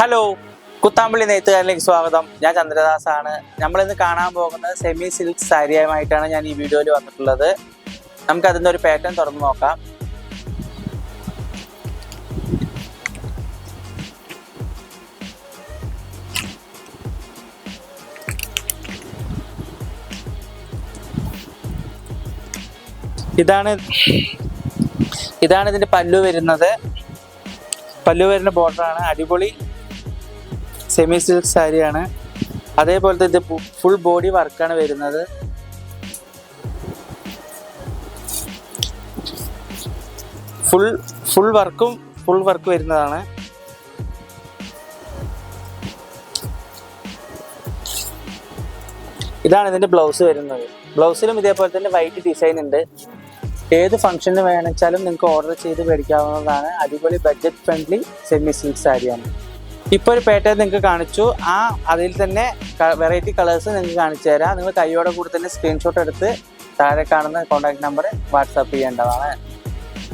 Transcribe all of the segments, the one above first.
Hello Kuthampully നെയ്ത്തുകാരിലേക്ക് സ്വാഗതം. ഞാൻ ചന്ദ്രദാസ് ആണ് നമ്മളിന്ന് കാണാൻ പോകുന്നത് സെമി സിൽക്ക് സാരിയുമായിട്ടാണ് ഞാൻ ഈ വീഡിയോയിൽ വന്നിട്ടുള്ളത്. നമുക്ക് അതിന്റെ ഒരു പാറ്റേൺ തുറന്ന് നോക്കാം. ഇതാണ് ഇതാണ് ഇതിന്റെ പല്ലു വരുന്നത്. പല്ലു വരുന്ന ബോർഡറാണ് അടിപൊളി സെമി സിൽക്ക് സാരിയാണ് അതേപോലത്തെ ഇത് ഫുൾ ബോഡി വർക്കാണ് വരുന്നത്. ഫുൾ ഫുൾ വർക്കും ഫുൾ വർക്ക് വരുന്നതാണ്. ഇതാണ് ഇതിന്റെ ബ്ലൗസ് വരുന്നത്. ബ്ലൗസിലും ഇതേപോലെ തന്നെ വൈറ്റ് ഡിസൈൻ ഉണ്ട്. ഏത് ഫംഗ്ഷന് വേണമെച്ചാലും നിങ്ങൾക്ക് ഓർഡർ ചെയ്ത് മേടിക്കാവുന്നതാണ്. അടിപൊളി ബഡ്ജറ്റ് ഫ്രണ്ട്ലി സെമി സിൽക്ക് സാരിയാണ് ഇപ്പോൾ ഒരു പാറ്റേൺ നിങ്ങൾക്ക് കാണിച്ചു. ആ അതിൽ തന്നെ വെറൈറ്റി കളേഴ്സ് നിങ്ങൾക്ക് കാണിച്ചു തരാം. നിങ്ങൾ കൈയോടെ കൂടി തന്നെ സ്ക്രീൻഷോട്ട് എടുത്ത് താഴെ കാണുന്ന കോൺടാക്ട് നമ്പർ വാട്സാപ്പ് ചെയ്യേണ്ടതാണ്.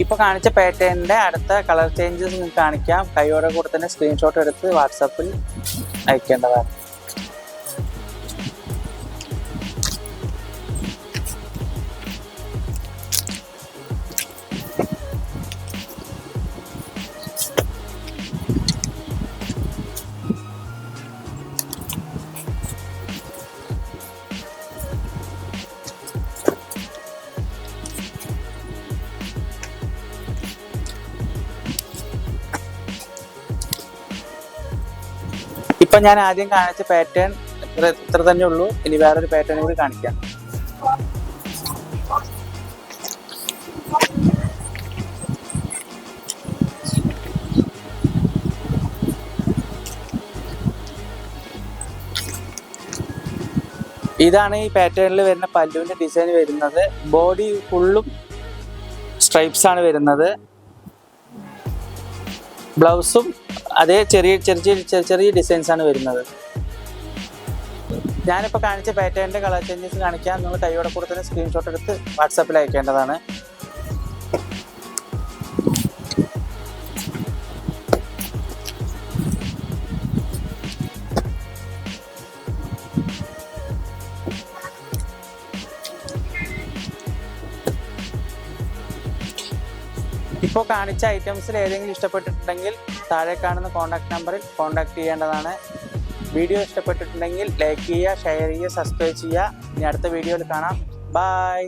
ഇപ്പോൾ കാണിച്ച പാറ്റേണിന്റെ അടുത്ത കളർ ചേഞ്ചസ് നിങ്ങൾക്ക് കാണിക്കാം. കൈയോടെ കൂടെ തന്നെ സ്ക്രീൻഷോട്ട് എടുത്ത് വാട്സാപ്പിൽ അയക്കേണ്ടതാണ്. ഇപ്പൊ ഞാൻ ആദ്യം കാണിച്ച പാറ്റേൺ ഇത്ര തന്നെ ഉള്ളൂ. ഇനി വേറൊരു പാറ്റേൺ കൂടി കാണിക്കാം. ഇതാണ് ഈ പാറ്റേണിൽ വരുന്ന പല്ലുവിന്റെ ഡിസൈൻ വരുന്നത്. ബോഡി ഫുള്ളും സ്ട്രൈപ്സ് ആണ് വരുന്നത്. ബ്ലൗസും അതേ ചെറിയ ചെറിയ ചെറിയ ചെറിയ ഡിസൈൻസ് ആണ് വരുന്നത്. ഞാനിപ്പോൾ കാണിച്ച പാറ്റേണിന്റെ കളർ ചേഞ്ചസ് കാണിക്കാൻ നിങ്ങൾ കൈയോടെ കൂടെ തന്നെ സ്ക്രീൻഷോട്ട് എടുത്ത് വാട്സാപ്പിൽ അയക്കേണ്ടതാണ്. ഇപ്പോൾ കാണിച്ച ഐറ്റംസിൽ ഏതെങ്കിലും ഇഷ്ടപ്പെട്ടിട്ടുണ്ടെങ്കിൽ താഴെ കാണുന്ന കോൺടാക്ട് നമ്പറിൽ കോൺടാക്ട് ചെയ്യേണ്ടതാണ്. വീഡിയോ ഇഷ്ടപ്പെട്ടിട്ടുണ്ടെങ്കിൽ ലൈക്ക് ചെയ്യുക ഷെയർ ചെയ്യുക സബ്സ്ക്രൈബ് ചെയ്യുക. ഇനി അടുത്ത വീഡിയോയിൽ കാണാം. ബൈ